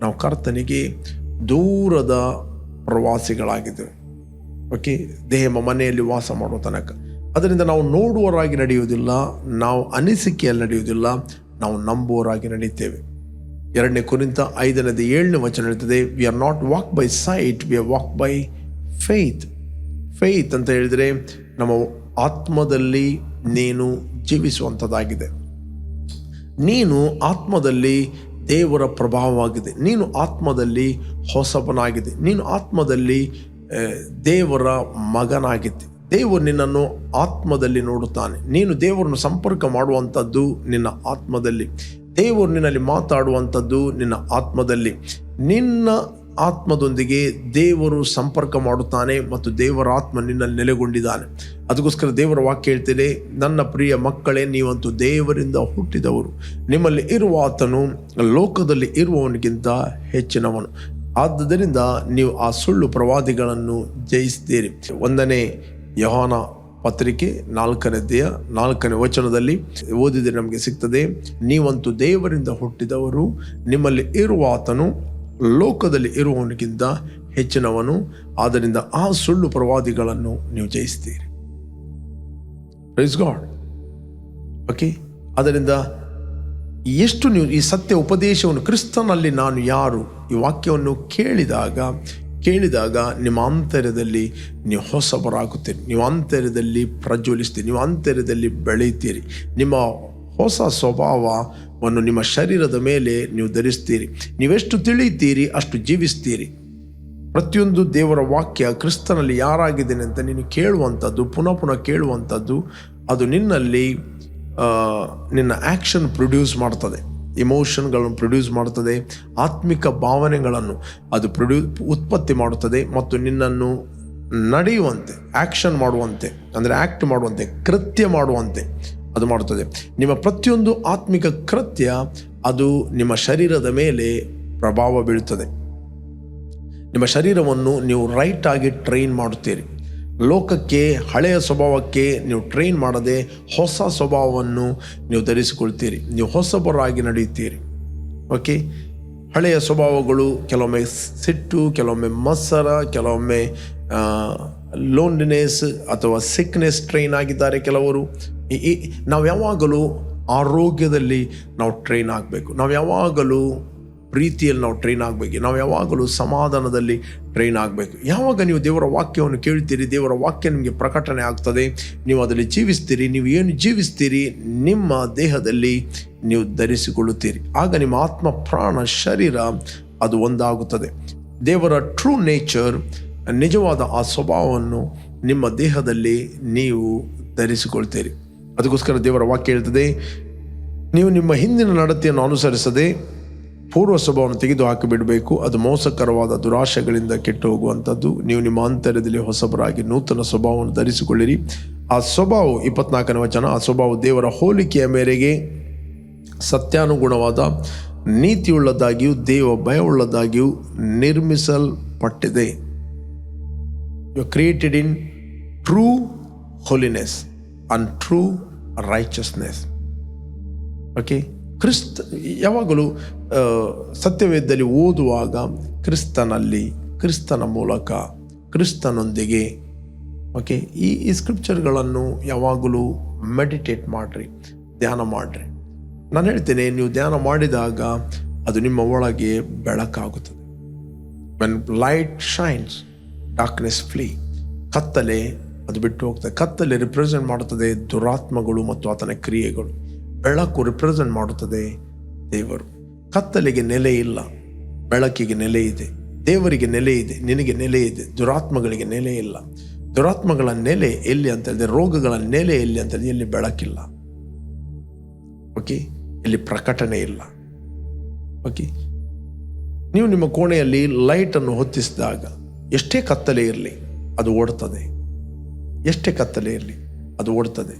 S1: ನಾವು ಕರ್ತನಿಗೆ ದೂರದ ಪ್ರವಾಸಿಗಳಾಗಿದ್ದೇವೆ. ಓಕೆ, ದೇಹ ಮನೆಯಲ್ಲಿ ವಾಸ ಮಾಡುವ ತನಕ. ಅದರಿಂದ ನಾವು ನೋಡುವವರಾಗಿ ನಡೆಯುವುದಿಲ್ಲ, ನಾವು ಅನಿಸಿಕೆಯಲ್ಲಿ ನಡೆಯುವುದಿಲ್ಲ, ನಾವು ನಂಬುವವರಾಗಿ ನಡೆಯುತ್ತೇವೆ ಎರಡನೇ ಕುರಿತ ಐದನೇದು ಏಳನೇ ವಚನ ಹೇಳ್ತದೆ we are not walk by sight we are walk by faith faith ಅಂತ ಹೇಳಿದರೆ, ನಮ್ಮ ಆತ್ಮದಲ್ಲಿ ನೀನು ಜೀವಿಸುವಂಥದ್ದಾಗಿದೆ. ನೀನು ಆತ್ಮದಲ್ಲಿ ದೇವರ ಪ್ರಭಾವವಾಗಿದೆ. ನೀನು ಆತ್ಮದಲ್ಲಿ ಹೊಸಬನಾಗಿದೆ. ನೀನು ಆತ್ಮದಲ್ಲಿ ದೇವರ ಮಗನಾಗಿದ್ದೆ ದೇವರು ನಿನ್ನನ್ನು ಆತ್ಮದಲ್ಲಿ ನೋಡುತ್ತಾನೆ. ನೀನು ದೇವರನ್ನು ಸಂಪರ್ಕ ಮಾಡುವಂಥದ್ದು ನಿನ್ನ ಆತ್ಮದಲ್ಲಿ. ದೇವರು ನಿನ್ನಲ್ಲಿ ಮಾತಾಡುವಂಥದ್ದು ನಿನ್ನ ಆತ್ಮದಲ್ಲಿ. ನಿನ್ನ ಆತ್ಮದೊಂದಿಗೆ ದೇವರು ಸಂಪರ್ಕ ಮಾಡುತ್ತಾನೆ ಮತ್ತು ದೇವರ ಆತ್ಮ ನಿನ್ನಲ್ಲಿ ನೆಲೆಗೊಂಡಿದ್ದಾನೆ. ಅದಕ್ಕೋಸ್ಕರ ದೇವರ ವಾಕ್ಯ ಹೇಳ್ತೇನೆ, ನನ್ನ ಪ್ರಿಯ ಮಕ್ಕಳೇ, ನೀವಂತೂ ದೇವರಿಂದ ಹುಟ್ಟಿದವರು. ನಿಮ್ಮಲ್ಲಿ ಇರುವ ಆತನು ಲೋಕದಲ್ಲಿ ಇರುವವನಿಗಿಂತ ಹೆಚ್ಚಿನವನು. ಆದ್ದರಿಂದ ನೀವು ಆ ಸುಳ್ಳು ಪ್ರವಾದಿಗಳನ್ನು ಜಯಿಸ್ತೀರಿ ಒಂದನೇ ಯಹಾನ ಪತ್ರಿಕೆ ನಾಲ್ಕನೇದೆಯ ನಾಲ್ಕನೇ ವಚನದಲ್ಲಿ ಓದಿದರೆ ನಮಗೆ ಸಿಗ್ತದೆ, ನೀವಂತೂ ದೇವರಿಂದ ಹುಟ್ಟಿದವರು, ನಿಮ್ಮಲ್ಲಿ ಇರುವ ಆತನು ಲೋಕದಲ್ಲಿ ಇರುವವನಿಗಿಂತ ಹೆಚ್ಚಿನವನು, ಆದ್ದರಿಂದ ಆ ಸುಳ್ಳು ಪ್ರವಾದಿಗಳನ್ನು ನೀವು ಜಯಿಸ್ತೀರಿ ಗಾಡ್ ಓಕೆ ಅದರಿಂದ ಎಷ್ಟು ನೀವು ಈ ಸತ್ಯ ಉಪದೇಶವನ್ನು ಕ್ರಿಸ್ತನಲ್ಲಿ ನಾನು ಯಾರು? ಈ ವಾಕ್ಯವನ್ನು ಕೇಳಿದಾಗ ಕೇಳಿದಾಗ ನಿಮ್ಮ ಆಂತರ್ಯದಲ್ಲಿ ನೀವು ಹೊಸಬರಾಗುತ್ತೀರಿ. ನೀವು ಆಂತರ್ಯದಲ್ಲಿ ಪ್ರಜ್ವಲಿಸ್ತೀರಿ. ನೀವು ಆಂತರ್ಯದಲ್ಲಿ ಬೆಳೆಯುತ್ತೀರಿ. ನಿಮ್ಮ ಹೊಸ ಸ್ವಭಾವವನ್ನು ನಿಮ್ಮ ಶರೀರದ ಮೇಲೆ ನೀವು ಧರಿಸ್ತೀರಿ. ನೀವೆಷ್ಟು ತಿಳಿಯುತ್ತೀರಿ, ಅಷ್ಟು ಜೀವಿಸ್ತೀರಿ. ಪ್ರತಿಯೊಂದು ದೇವರ ವಾಕ್ಯ ಕ್ರಿಸ್ತನಲ್ಲಿ ಯಾರಾಗಿದ್ದೇನೆ ಅಂತ ನೀನು ಕೇಳುವಂಥದ್ದು, ಪುನಃ ಪುನಃ ಕೇಳುವಂಥದ್ದು, ಅದು ನಿನ್ನಲ್ಲಿ ನಿನ್ನ ಆ್ಯಕ್ಷನ್ ಪ್ರೊಡ್ಯೂಸ್ ಮಾಡ್ತದೆ. ಇಮೋಷನ್ಗಳನ್ನು ಪ್ರೊಡ್ಯೂಸ್ ಮಾಡ್ತದೆ. ಆತ್ಮಿಕ ಭಾವನೆಗಳನ್ನು ಅದು ಪ್ರೊಡ್ಯೂ ಉತ್ಪತ್ತಿ ಮಾಡುತ್ತದೆ ಮತ್ತು ನಿನ್ನನ್ನು ನಡೆಯುವಂತೆ ಆ್ಯಕ್ಷನ್ ಮಾಡುವಂತೆ, ಅಂದರೆ ಆ್ಯಕ್ಟ್ ಮಾಡುವಂತೆ, ಕೃತ್ಯ ಮಾಡುವಂತೆ ಅದು ಮಾಡುತ್ತದೆ ನಿಮ್ಮ ಪ್ರತಿಯೊಂದು ಆತ್ಮಿಕ ಕೃತ್ಯ ಅದು ನಿಮ್ಮ ಶರೀರದ ಮೇಲೆ ಪ್ರಭಾವ ಬೀಳುತ್ತದೆ ನಿಮ್ಮ ಶರೀರವನ್ನು ನೀವು ರೈಟ್ ಆಗಿ ಟ್ರೈನ್ ಮಾಡುತ್ತೀರಿ. ಲೋಕಕ್ಕೆ, ಹಳೆಯ ಸ್ವಭಾವಕ್ಕೆ ನೀವು ಟ್ರೈನ್ ಮಾಡದೆ ಹೊಸ ಸ್ವಭಾವವನ್ನು ನೀವು ಧರಿಸಿಕೊಳ್ತೀರಿ. ನೀವು ಹೊಸಬರಾಗಿ ನಡೆಯುತ್ತೀರಿ. ಓಕೆ ಹಳೆಯ ಸ್ವಭಾವಗಳು ಕೆಲವೊಮ್ಮೆ ಸಿಟ್ಟು, ಕೆಲವೊಮ್ಮೆ ಮತ್ಸರ, ಕೆಲವೊಮ್ಮೆ ಲೋನ್ಲಿನೆಸ್ ಅಥವಾ ಸಿಕ್ನೆಸ್ ಟ್ರೈನ್ ಆಗಿದ್ದಾರೆ ಕೆಲವರು. ನಾವು ಯಾವಾಗಲೂ ಆರೋಗ್ಯದಲ್ಲಿ ನಾವು ಟ್ರೈನ್ ಆಗಬೇಕು. ನಾವು ಯಾವಾಗಲೂ ಪ್ರೀತಿಯಲ್ಲಿ ನಾವು ಟ್ರೈನ್ ಆಗಬೇಕು. ನಾವು ಯಾವಾಗಲೂ ಸಮಾಧಾನದಲ್ಲಿ ಟ್ರೈನ್ ಆಗಬೇಕು. ಯಾವಾಗ ನೀವು ದೇವರ ವಾಕ್ಯವನ್ನು ಕೇಳ್ತೀರಿ, ದೇವರ ವಾಕ್ಯ ನಿಮಗೆ ಪ್ರಕಟಣೆ ಆಗ್ತದೆ. ನೀವು ಅದರಲ್ಲಿ ಜೀವಿಸ್ತೀರಿ, ನೀವು ಏನು ಜೀವಿಸ್ತೀರಿ, ನಿಮ್ಮ ದೇಹದಲ್ಲಿ ನೀವು ಧರಿಸಿಕೊಳ್ಳುತ್ತೀರಿ. ಆಗ ನಿಮ್ಮ ಆತ್ಮ, ಪ್ರಾಣ, ಶರೀರ ಅದು ಒಂದಾಗುತ್ತದೆ. ದೇವರ ಟ್ರೂ ನೇಚರ್ ನಿಜವಾದ ಆ ಸ್ವಭಾವವನ್ನು ನಿಮ್ಮ ದೇಹದಲ್ಲಿ ನೀವು ಧರಿಸಿಕೊಳ್ತೀರಿ. ಅದಕ್ಕೋಸ್ಕರ ದೇವರ ವಾಕ್ಯ ಹೇಳ್ತದೆ, ನೀವು ನಿಮ್ಮ ಹಿಂದಿನ ನಡತೆಯನ್ನು ಅನುಸರಿಸದೆ ಪೂರ್ವ ಸ್ವಭಾವವನ್ನು ತೆಗೆದು ಹಾಕಿಬಿಡಬೇಕು. ಅದು ಮೋಸಕರವಾದ ದುರಾಶೆಗಳಿಂದ ಕೆಟ್ಟು ಹೋಗುವಂಥದ್ದು ನೀವು ನಿಮ್ಮ ಅಂತರ್ಯದಲ್ಲಿ ಹೊಸಬರಾಗಿ ನೂತನ ಸ್ವಭಾವವನ್ನು ಧರಿಸಿಕೊಳ್ಳಿರಿ. ಆ ಸ್ವಭಾವ, ಇಪ್ಪತ್ನಾಲ್ಕನೇ ವಚನ, ಆ ಸ್ವಭಾವ ದೇವರ ಹೋಲಿಕೆಯ ಮೇರೆಗೆ ಸತ್ಯಾನುಗುಣವಾದ ನೀತಿಯುಳ್ಳದಾಗಿಯೂ ದೇವ ಭಯವುಳ್ಳದಾಗಿಯೂ ನಿರ್ಮಿಸಲ್ಪಟ್ಟಿದೆ. You created in true holiness and true righteousness okay ಕ್ರಿಸ್ತ ಯಾವಾಗಲೂ ಸತ್ಯವೇದದಲ್ಲಿ ಓದುವಾಗ ಕ್ರಿಸ್ತನಲ್ಲಿ, ಕ್ರಿಸ್ತನ ಮೂಲಕ, ಕ್ರಿಸ್ತನೊಂದಿಗೆ. ಓಕೆ ಈ ಈ ಸ್ಕ್ರಿಪ್ಚರ್ಗಳನ್ನು ಯಾವಾಗಲೂ ಮೆಡಿಟೇಟ್ ಮಾಡಿರಿ, ಧ್ಯಾನ ಮಾಡಿರಿ. ನಾನು ಹೇಳ್ತೇನೆ, ನೀವು ಧ್ಯಾನ ಮಾಡಿದಾಗ ಅದು ನಿಮ್ಮ ಒಳಗೆ ಬೆಳಕಾಗುತ್ತದೆ. When light shines darkness flee ಕತ್ತಲೆ ಅದು ಬಿಟ್ಟು ಹೋಗ್ತದೆ. ಕತ್ತಲೆ ರಿಪ್ರೆಸೆಂಟ್ ಮಾಡುತ್ತದೆ ದುರಾತ್ಮಗಳು ಮತ್ತು ಆತನ ಕ್ರಿಯೆಗಳು. ಬೆಳಕು ರಿಪ್ರೆಸೆಂಟ್ ಮಾಡುತ್ತದೆ ದೇವರು. ಕತ್ತಲೆಗೆ ನೆಲೆ ಇಲ್ಲ, ಬೆಳಕಿಗೆ ನೆಲೆ ಇದೆ, ದೇವರಿಗೆ ನೆಲೆ ಇದೆ, ನಿನಗೆ ನೆಲೆ ಇದೆ, ದುರಾತ್ಮಗಳಿಗೆ ನೆಲೆ ಇಲ್ಲ. ದುರಾತ್ಮಗಳ ನೆಲೆ ಎಲ್ಲಿ ಅಂತ ಹೇಳಿದ್ರೆ, ರೋಗಗಳ ನೆಲೆ ಎಲ್ಲಿ ಅಂತ ಎಲ್ಲಿ ಬೆಳಕಿಲ್ಲ. ಓಕೆ ಇಲ್ಲಿ ಪ್ರಕಟಣೆ ಇಲ್ಲ. ಓಕೆ ನೀವು ನಿಮ್ಮ ಕೋಣೆಯಲ್ಲಿ ಲೈಟನ್ನು ಹೊತ್ತಿಸಿದಾಗ ಎಷ್ಟೇ ಕತ್ತಲೆ ಇರಲಿ, ಅದು ಓಡ್ತದೆ. ಎಷ್ಟೇ ಕತ್ತಲೆ ಇರಲಿ, ಅದು ಓಡ್ತದೆ.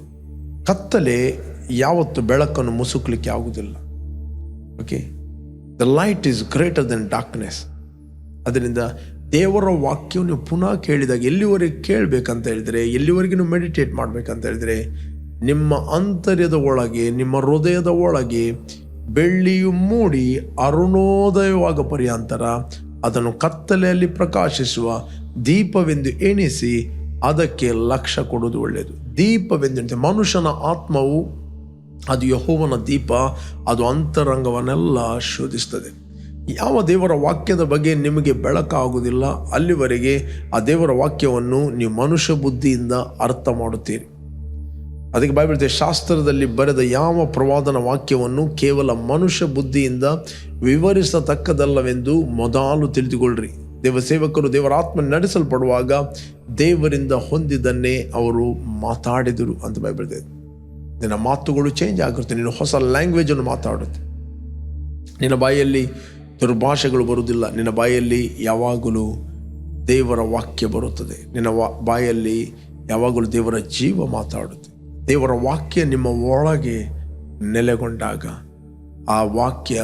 S1: ಕತ್ತಲೆ ಯಾವತ್ತು ಬೆಳಕನ್ನು ಮುಸುಕ್ಲಿಕ್ಕೆ ಆಗುವುದಿಲ್ಲ. Okay the light is greater than darkness ಅದರಿಂದ ದೇವರ ವಾಕ್ಯವನ್ನು ಪುನಃ ಕೇಳಿದಾಗ ಎಲ್ಲಿವರೆಗೆ ಕೇಳಬೇಕಂತ ಹೇಳಿದರೆ, ಎಲ್ಲಿವರೆಗೆ ಮೆಡಿಟೇಟ್ ಮಾಡಬೇಕಂತ ಹೇಳಿದರೆ, ನಿಮ್ಮ ಅಂತರ್ಯದ ಒಳಗೆ, ನಿಮ್ಮ ಹೃದಯದ ಒಳಗೆ ಬೆಳ್ಳಿಯು ಮೂಡಿ ಅರುಣೋದಯವಾಗ ಪರ್ಯಾಂತರ ಅದನ್ನು ಕತ್ತಲೆಯಲ್ಲಿ ಪ್ರಕಾಶಿಸುವ ದೀಪವೆಂದು ಎಣಿಸಿ ಅದಕ್ಕೆ ಲಕ್ಷ್ಯ ಕೊಡುವುದು ಒಳ್ಳೆಯದು. ದೀಪವೆಂದು ಮನುಷ್ಯನ ಆತ್ಮವು ಅದು ಯಹೋವನ ದೀಪ, ಅದು ಅಂತರಂಗವನ್ನೆಲ್ಲ ಶೋಧಿಸ್ತದೆ ಯಾವ ದೇವರ ವಾಕ್ಯದ ಬಗ್ಗೆ ನಿಮಗೆ ಬೆಳಕಾಗುವುದಿಲ್ಲ ಅಲ್ಲಿವರೆಗೆ ಆ ದೇವರ ವಾಕ್ಯವನ್ನು ನೀವು ಮನುಷ್ಯ ಬುದ್ಧಿಯಿಂದ ಅರ್ಥ ಮಾಡುತ್ತೀರಿ. ಅದಕ್ಕೆ ಬೈಬಲ್ ಶಾಸ್ತ್ರದಲ್ಲಿ ಬರೆದ ಯಾವ ಪ್ರವಾದನ ವಾಕ್ಯವನ್ನು ಕೇವಲ ಮನುಷ್ಯ ಬುದ್ಧಿಯಿಂದ ವಿವರಿಸತಕ್ಕದಲ್ಲವೆಂದು ಮೊದಲು ತಿಳಿದುಕೊಳ್ಳ್ರಿ. ದೇವ ಸೇವಕರು ದೇವರ ಆತ್ಮ ನಡೆಸಲ್ಪಡುವಾಗ ದೇವರಿಂದ ಹೊಂದಿದ್ದನ್ನೇ ಅವರು ಮಾತಾಡಿದರು ಅಂತ ಇದೆ. ನಿನ್ನ ಮಾತುಗಳು ಚೇಂಜ್ ಆಗುತ್ತೆ ನೀನು ಹೊಸ ಲ್ಯಾಂಗ್ವೇಜನ್ನು ಮಾತಾಡುತ್ತೆ. ನಿನ್ನ ಬಾಯಲ್ಲಿ ದುರ್ಭಾಷೆಗಳು ಬರುವುದಿಲ್ಲ, ನಿನ್ನ ಬಾಯಲ್ಲಿ ಯಾವಾಗಲೂ ದೇವರ ವಾಕ್ಯ ಬರುತ್ತದೆ, ನಿನ್ನ ವಾ, ಬಾಯಲ್ಲಿ ಯಾವಾಗಲೂ ದೇವರ ಜೀವ ಮಾತಾಡುತ್ತೆ. ದೇವರ ವಾಕ್ಯ ನಿಮ್ಮ ಒಳಗೆ ನೆಲೆಗೊಂಡಾಗ ಆ ವಾಕ್ಯ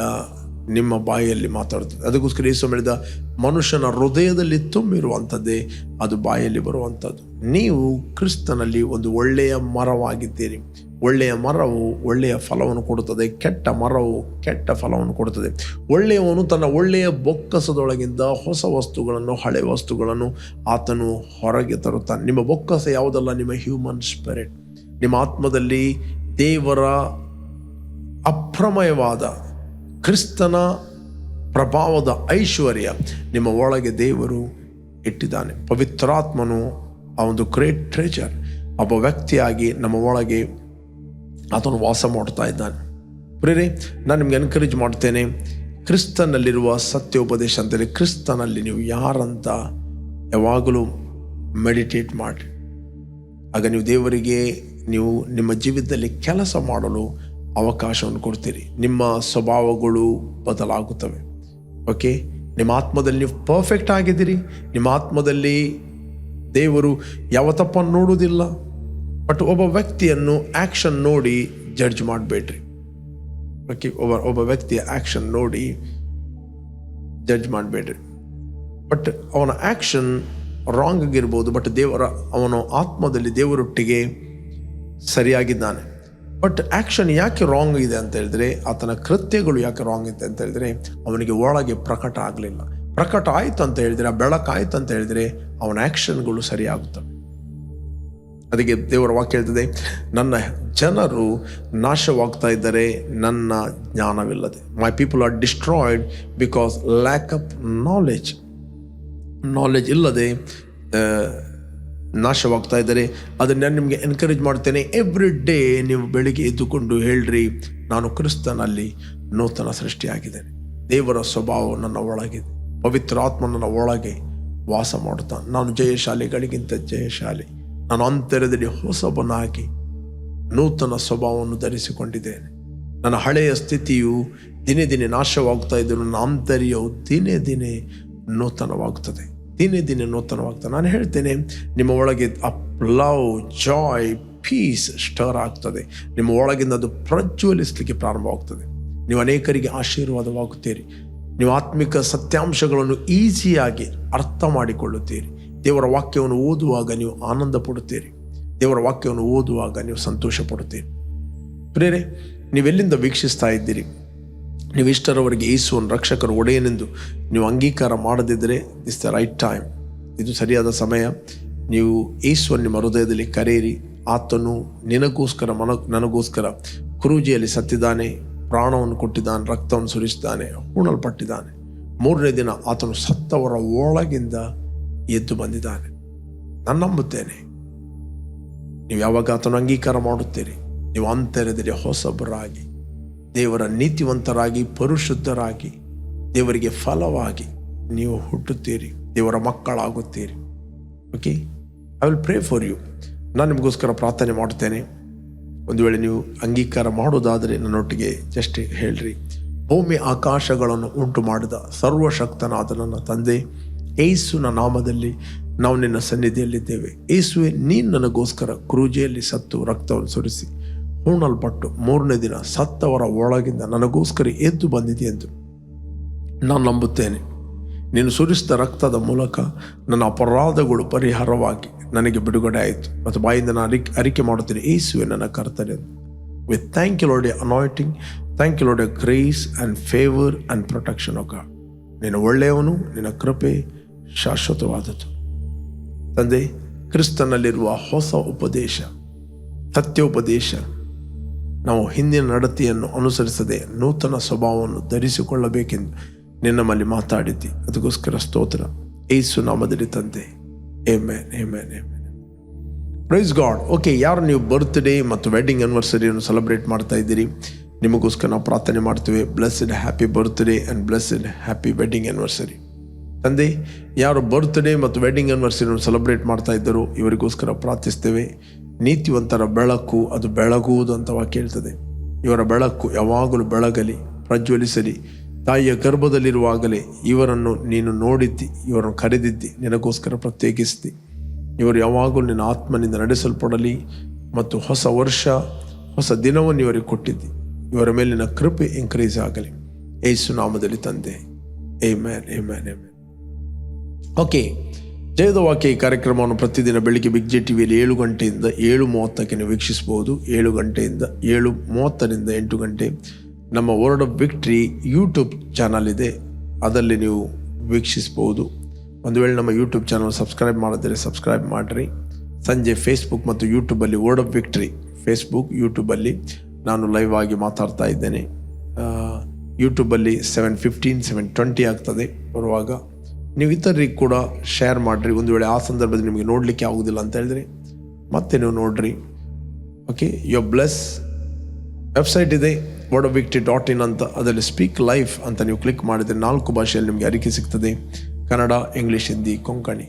S1: ನಿಮ್ಮ ಬಾಯಲ್ಲಿ ಮಾತಾಡುತ್ತದೆ. ಅದಕ್ಕೋಸ್ಕರ ಯೇಸು ಹೇಳಿದ ಮನುಷ್ಯನ ಹೃದಯದಲ್ಲಿ ತುಂಬಿರುವಂಥದ್ದೇ ಅದು ಬಾಯಲ್ಲಿ ಬರುವಂಥದ್ದು. ನೀವು ಕ್ರಿಸ್ತನಲ್ಲಿ ಒಂದು ಒಳ್ಳೆಯ ಮರವಾಗಿದ್ದೀರಿ. ಒಳ್ಳೆಯ ಮರವು ಒಳ್ಳೆಯ ಫಲವನ್ನು ಕೊಡುತ್ತದೆ, ಕೆಟ್ಟ ಮರವು ಕೆಟ್ಟ ಫಲವನ್ನು ಕೊಡುತ್ತದೆ. ಒಳ್ಳೆಯವನು ತನ್ನ ಒಳ್ಳೆಯ ಬೊಕ್ಕಸದೊಳಗಿಂದ ಹೊಸ ವಸ್ತುಗಳನ್ನು, ಹಳೆ ವಸ್ತುಗಳನ್ನು ಆತನು ಹೊರಗೆ ತರುತ್ತಾನೆ. ನಿಮ್ಮ ಬೊಕ್ಕಸ ಯಾವುದಲ್ಲ? ನಿಮ್ಮ ಹ್ಯೂಮನ್ ಸ್ಪಿರಿಟ್ ನಿಮ್ಮ ಆತ್ಮದಲ್ಲಿ ದೇವರ ಅಪ್ರಮಯವಾದ ಕ್ರಿಸ್ತನ ಪ್ರಭಾವದ ಐಶ್ವರ್ಯ ನಿಮ್ಮ ಒಳಗೆ ದೇವರು ಇಟ್ಟಿದ್ದಾನೆ. ಪವಿತ್ರಾತ್ಮನು ಆ ಒಂದು ಗ್ರೇಟ್ ಟ್ರೇಚರ್ ಒಬ್ಬ ವ್ಯಕ್ತಿಯಾಗಿ ನಮ್ಮ ಒಳಗೆ ಆತನು ವಾಸ ಮಾಡ್ತಾ ಇದ್ದಾನೆ. ಪ್ರೇರೆ ನಾನು ನಿಮ್ಗೆ ಎನ್ಕರೇಜ್ ಮಾಡ್ತೇನೆ, ಕ್ರಿಸ್ತನಲ್ಲಿರುವ ಸತ್ಯೋಪದೇಶ ಅಂತೇಳಿ ಕ್ರಿಸ್ತನಲ್ಲಿ ನೀವು ಯಾರಂತ ಯಾವಾಗಲೂ ಮೆಡಿಟೇಟ್ ಮಾಡಿ. ಆಗ ನೀವು ದೇವರಿಗೆ, ನೀವು ನಿಮ್ಮ ಜೀವಿತದಲ್ಲಿ ಕೆಲಸ ಮಾಡಲು ಅವಕಾಶವನ್ನು ಕೊಡ್ತೀರಿ. ನಿಮ್ಮ ಸ್ವಭಾವಗಳು ಬದಲಾಗುತ್ತವೆ. ಓಕೆ ನಿಮ್ಮ ಆತ್ಮದಲ್ಲಿ ನೀವು ಪರ್ಫೆಕ್ಟ್ ಆಗಿದ್ದೀರಿ. ನಿಮ್ಮ ಆತ್ಮದಲ್ಲಿ ದೇವರು ಯಾವ ತಪ್ಪನ್ನು ನೋಡುವುದಿಲ್ಲ. ಬಟ್ ಒಬ್ಬ ವ್ಯಕ್ತಿಯನ್ನು ಆ್ಯಕ್ಷನ್ ನೋಡಿ ಜಡ್ಜ್ ಮಾಡಬೇಡ್ರಿ. ಓಕೆ ಒಬ್ಬ ಒಬ್ಬ ವ್ಯಕ್ತಿಯ ಆ್ಯಕ್ಷನ್ ನೋಡಿ ಜಡ್ಜ್ ಮಾಡಬೇಡ್ರಿ. ಬಟ್ ಅವನ ಆ್ಯಕ್ಷನ್ ರಾಂಗ್ ಆಗಿರ್ಬೋದು. ಬಟ್ ದೇವರ, ಅವನ ಆತ್ಮದಲ್ಲಿ ದೇವರೊಟ್ಟಿಗೆ ಸರಿಯಾಗಿದ್ದಾನೆ. ಬಟ್ ಆ್ಯಕ್ಷನ್ ಯಾಕೆ ರಾಂಗ್ ಇದೆ ಅಂತ ಹೇಳಿದ್ರೆ, ಆತನ ಕೃತ್ಯಗಳು ಯಾಕೆ ರಾಂಗ್ ಇದೆ ಅಂತ ಹೇಳಿದ್ರೆ, ಅವನಿಗೆ ಒಳಗೆ ಪ್ರಕಟ ಆಗಲಿಲ್ಲ. ಪ್ರಕಟ ಆಯಿತು ಅಂತ ಹೇಳಿದ್ರೆ, ಆ ಬೆಳಕಾಯ್ತು ಅಂತ ಹೇಳಿದ್ರೆ, ಅವನ ಆ್ಯಕ್ಷನ್ಗಳು ಸರಿಯಾಗುತ್ತವೆ. ಅದಕ್ಕೆ ದೇವರ ವಾಕ್ಯ ಹೇಳ್ತದೆ, ನನ್ನ ಜನರು ನಾಶವಾಗ್ತಾ ಇದ್ದಾರೆ ನನ್ನ ಜ್ಞಾನವಿಲ್ಲದೆ. My people are destroyed because lack of knowledge knowledge ಇಲ್ಲದೆ ನಾಶವಾಗ್ತಾ ಇದ್ದಾರೆ ಅದನ್ನು ನಾನು ನಿಮಗೆ ಎನ್ಕರೇಜ್ ಮಾಡ್ತೇನೆ ಎವ್ರಿ ಡೇ ನೀವು ಬೆಳಿಗ್ಗೆ ಎದ್ದುಕೊಂಡು ಹೇಳ್ರಿ, ನಾನು ಕ್ರಿಸ್ತನಲ್ಲಿ ನೂತನ ಸೃಷ್ಟಿಯಾಗಿದ್ದೇನೆ. ದೇವರ ಸ್ವಭಾವ ನನ್ನ ಒಳಗಿದೆ. ಪವಿತ್ರ ಆತ್ಮ ನನ್ನ ಒಳಗೆ ವಾಸ ಮಾಡುತ್ತಾನೆ ನಾನು ಜಯಶಾಲಿಗಳಿಗಿಂತ ಜಯಶಾಲಿ. ನಾನು ಅಂತರ್ಯದಲ್ಲಿ ಹೊಸಬನಾಗಿ ನೂತನ ಸ್ವಭಾವವನ್ನು ಧರಿಸಿಕೊಂಡಿದ್ದೇನೆ. ನನ್ನ ಹಳೆಯ ಸ್ಥಿತಿಯು ದಿನೇ ದಿನೇ ನಾಶವಾಗ್ತಾ ಇದ್ದರೂ ನನ್ನ ಆಂತರ್ಯವು ದಿನೇ ದಿನೇ ನೂತನವಾಗುತ್ತದೆ ದಿನೇ ದಿನೇ ನೂತನವಾಗ್ತದೆ ನಾನು ಹೇಳ್ತೇನೆ, ನಿಮ್ಮ ಒಳಗೆ ಅಪ್ ಲವ್ ಜಾಯ್ ಪೀಸ್ ಸ್ಟರ್ ಆಗ್ತದೆ. ನಿಮ್ಮ ಒಳಗಿಂದ ಅದು ಪ್ರಜ್ವಲಿಸಲಿಕ್ಕೆ ಪ್ರಾರಂಭವಾಗ್ತದೆ ನೀವು ಅನೇಕರಿಗೆ ಆಶೀರ್ವಾದವಾಗುತ್ತೀರಿ. ನೀವು ಆತ್ಮಿಕ ಸತ್ಯಾಂಶಗಳನ್ನು ಈಸಿಯಾಗಿ ಅರ್ಥ ಮಾಡಿಕೊಳ್ಳುತ್ತೀರಿ. ದೇವರ ವಾಕ್ಯವನ್ನು ಓದುವಾಗ ನೀವು ಆನಂದ ಪಡುತ್ತೀರಿ. ದೇವರ ವಾಕ್ಯವನ್ನು ಓದುವಾಗ ನೀವು ಸಂತೋಷ ಪಡುತ್ತೀರಿ. ಪ್ರೇರೆ ನೀವೆಲ್ಲಿಂದ ವೀಕ್ಷಿಸ್ತಾ ಇದ್ದೀರಿ? ನೀವು ಇಷ್ಟರವರಿಗೆ ಯೇಸುವನ್ನು ರಕ್ಷಕರು ಒಡೆಯನೆಂದು ನೀವು ಅಂಗೀಕಾರ ಮಾಡದಿದ್ದರೆ ಇಸ್ ದ ರೈಟ್ ಟೈಮ್. ಇದು ಸರಿಯಾದ ಸಮಯ. ನೀವು ಯೇಸುವನ್ನು ನಿಮ್ಮ ಹೃದಯದಲ್ಲಿ ಕರೆಯಿರಿ. ಆತನು ನಿನಗೋಸ್ಕರ ಮನ, ನನಗೋಸ್ಕರ ಕುರುಜಿಯಲ್ಲಿ ಸತ್ತಿದ್ದಾನೆ. ಪ್ರಾಣವನ್ನು ಕೊಟ್ಟಿದ್ದಾನೆ, ರಕ್ತವನ್ನು ಸುರಿಸಿದ್ದಾನೆ, ಹೂಣಲ್ಪಟ್ಟಿದ್ದಾನೆ. ಮೂರನೇ ದಿನ ಆತನು ಸತ್ತವರ ಒಳಗಿಂದ ಎದ್ದು ಬಂದಿದ್ದಾನೆ. ನಾನು ನಂಬುತ್ತೇನೆ. ನೀವು ಯಾವಾಗ ಆತನ ಅಂಗೀಕಾರ ಮಾಡುತ್ತೀರಿ? ನೀವು ಅಂತರದಲ್ಲಿ ಹೊಸಬರಾಗಿ ದೇವರ ನೀತಿವಂತರಾಗಿ, ಪರಿಶುದ್ಧರಾಗಿ, ದೇವರಿಗೆ ಫಲವಾಗಿ ನೀವು ಹುಟ್ಟುತ್ತೀರಿ, ದೇವರ ಮಕ್ಕಳಾಗುತ್ತೀರಿ. Okay I will pray for you ನಾನು ನಿಮಗೋಸ್ಕರ ಪ್ರಾರ್ಥನೆ ಮಾಡ್ತೇನೆ ಒಂದು ವೇಳೆ ನೀವು ಅಂಗೀಕಾರ ಮಾಡೋದಾದರೆ ನನ್ನೊಟ್ಟಿಗೆ ಜಸ್ಟ್ ಹೇಳ್ರಿ. ಭೂಮಿ ಆಕಾಶಗಳನ್ನು ಉಂಟು ಮಾಡಿದ ಸರ್ವಶಕ್ತನಾದ ನನ್ನ ತಂದೆ ಏಸುನ ನಾಮದಲ್ಲಿ ನಾವು ನಿನ್ನ ಸನ್ನಿಧಿಯಲ್ಲಿದ್ದೇವೆ. ಏಸುವೆ ನೀನು ನನಗೋಸ್ಕರ ಕ್ರೂಜೆಯಲ್ಲಿ ಸತ್ತು ರಕ್ತವನ್ನು ಸುರಿಸಿ ಹೂಣಲ್ಪಟ್ಟು ಮೂರನೇ ದಿನ ಸತ್ತವರ ಒಳಗಿಂದ ನನಗೋಸ್ಕರ ಎದ್ದು ಬಂದಿದೆ ಎಂದು ನಾನು ನಂಬುತ್ತೇನೆ. ನೀನು ಸುರಿಸಿದ ರಕ್ತದ ಮೂಲಕ ನನ್ನ ಅಪರಾಧಗಳು ಪರಿಹಾರವಾಗಿ ನನಗೆ ಬಿಡುಗಡೆ ಆಯಿತು. ಮತ್ತು ಬಾಯಿಂದ ನಾನು ಅರಿಕೆ ಅರಿಕೆ ಮಾಡುತ್ತೇನೆ ಏಸುವೆ ನನ್ನ ಕರ್ತನೆ with thank you Lord anointing thank you Lord grace and favour and protection of God ನೀನು ಒಳ್ಳೆಯವನು, ನಿನ್ನ ಕೃಪೆ ಶಾಶ್ವತವಾದದ್ದು. ತಂದೆ, ಕ್ರಿಸ್ತನಲ್ಲಿರುವ ಹೊಸ ಉಪದೇಶ, ಸತ್ಯೋಪದೇಶ ನಾವು ಹಿಂದಿನ ನಡತೆಯನ್ನು ಅನುಸರಿಸದೆ ನೂತನ ಸ್ವಭಾವವನ್ನು ಧರಿಸಿಕೊಳ್ಳಬೇಕೆಂದು ನಿನ್ನಮ್ಮಲ್ಲಿ ಮೇಲೆ ಮಾತಾಡಿದ್ದಿ. ಅದಕ್ಕೋಸ್ಕರ ಸ್ತೋತ್ರ. ಏಸು ನಾಮದಲ್ಲಿ ತಂದೆ. ಪ್ರೈಸ್ ಗಾಡ್ ಓಕೆ ಯಾರು ನೀವು ಬರ್ತ್ಡೇ ಮತ್ತು ವೆಡ್ಡಿಂಗ್ ಆನಿವರ್ಸರಿಯನ್ನು ಸೆಲೆಬ್ರೇಟ್ ಮಾಡ್ತಾ ಇದ್ದೀರಿ? ನಿಮಗೋಸ್ಕರ ನಾವು ಪ್ರಾರ್ಥನೆ ಮಾಡ್ತೇವೆ. Blessed happy birthday and blessed happy wedding anniversary ತಂದೆ, ಯಾರು ಬರ್ತ್ಡೇ ಮತ್ತು ವೆಡ್ಡಿಂಗ್ ಆನಿವರ್ಸರಿಯನ್ನು ಸೆಲೆಬ್ರೇಟ್ ಮಾಡ್ತಾ ಇದ್ದರು, ಇವರಿಗೋಸ್ಕರ ಪ್ರಾರ್ಥಿಸ್ತೇವೆ. ನೀತಿವಂತರ ಬೆಳಕು ಅದು ಬೆಳಗುವುದು ಅಂತ ವಾಕ್ಯ ಇವರ ಬೆಳಕು ಯಾವಾಗಲೂ ಬೆಳಗಲಿ, ಪ್ರಜ್ವಲಿಸಲಿ, ತಾಯಿಯ ಗರ್ಭದಲ್ಲಿರುವಾಗಲೇ ಇವರನ್ನು ನೀನು ನೋಡಿದ್ದಿ, ಇವರನ್ನು ಕರೆದಿದ್ದಿ, ನಿನಗೋಸ್ಕರ ಪ್ರತ್ಯೇಕಿಸಿದ್ದಿ ಇವರು ಯಾವಾಗಲೂ ನಿನ್ನ ಆತ್ಮನಿಂದ ನಡೆಸಲ್ಪಡಲಿ ಮತ್ತು ಹೊಸ ವರ್ಷ, ಹೊಸ ದಿನವನ್ನು ಇವರಿಗೆ ಕೊಟ್ಟಿದ್ದಿ. ಇವರ ಮೇಲಿನ ಕೃಪೆ ಇನ್ಕ್ರೀಸ್ ಆಗಲಿ. ಏಸು ನಾಮದಲ್ಲಿ ತಂದೆ. ಏ ಮ್ಯಾನ್ ಏ ಮ್ಯಾನ್ ಏ ಮ್ಯಾನ್ ಓಕೆ ಜಯದ ವಾಕ್ಯ ಈ ಕಾರ್ಯಕ್ರಮವನ್ನು ಪ್ರತಿದಿನ ಬೆಳಿಗ್ಗೆ ಬಿಗ್ ಜೆ ಟಿವಿಯಲ್ಲಿ ಏಳು ಗಂಟೆಯಿಂದ ಏಳು ಮೂವತ್ತಕ್ಕೆ ನೀವು ವೀಕ್ಷಿಸಬಹುದು. ಏಳು ಗಂಟೆಯಿಂದ ಏಳು ಮೂವತ್ತರಿಂದ ಎಂಟು ಗಂಟೆ ನಮ್ಮ word of victory YouTube channel ಇದೆ. ಅದರಲ್ಲಿ ನೀವು ವೀಕ್ಷಿಸಬಹುದು. ಒಂದು ವೇಳೆ ನಮ್ಮ ಯೂಟ್ಯೂಬ್ ಚಾನಲ್ ಸಬ್ಸ್ಕ್ರೈಬ್ ಮಾಡಿದರೆ ಸಬ್ಸ್ಕ್ರೈಬ್ ಮಾಡಿರಿ. ಸಂಜೆ ಫೇಸ್ಬುಕ್ ಮತ್ತು ಯೂಟ್ಯೂಬಲ್ಲಿ ವರ್ಡ್ ಆಫ್ ವಿಕ್ಟ್ರಿ ಫೇಸ್ಬುಕ್ ಯೂಟ್ಯೂಬಲ್ಲಿ ನಾನು ಲೈವ್ ಆಗಿ ಮಾತಾಡ್ತಾ ಇದ್ದೇನೆ. ಯೂಟ್ಯೂಬಲ್ಲಿ ಸೆವೆನ್ ಫಿಫ್ಟೀನ್ ಸೆವೆನ್ ಟ್ವೆಂಟಿ ಆಗ್ತದೆ. ಬರುವಾಗ ನೀವು ಇತರರಿಗೆ ಕೂಡ ಶೇರ್ ಮಾಡಿರಿ. ಒಂದು ವೇಳೆ ಆ ಸಂದರ್ಭದಲ್ಲಿ ನಿಮಗೆ ನೋಡಲಿಕ್ಕೆ ಆಗೋದಿಲ್ಲ ಅಂತ ಹೇಳಿದ್ರೆ ಮತ್ತೆ ನೀವು ನೋಡ್ರಿ. ಓಕೆ ಯೋ ಬ್ಲೆಸ್ ವೆಬ್ಸೈಟ್ ಇದೆ ವರ್ಡ್ ವಿಕ್ಟಿ ಡಾಟ್ ಇನ್ ಅಂತ. ಅದರಲ್ಲಿ ಸ್ಪೀಕ್ ಲೈಫ್ ಅಂತ ನೀವು ಕ್ಲಿಕ್ ಮಾಡಿದರೆ ನಾಲ್ಕು ಭಾಷೆಯಲ್ಲಿ ನಿಮಗೆ ಅರಿಕೆ ಸಿಗ್ತದೆ. ಕನ್ನಡ ಇಂಗ್ಲೀಷ್ ಹಿಂದಿ ಕೊಂಕಣಿ.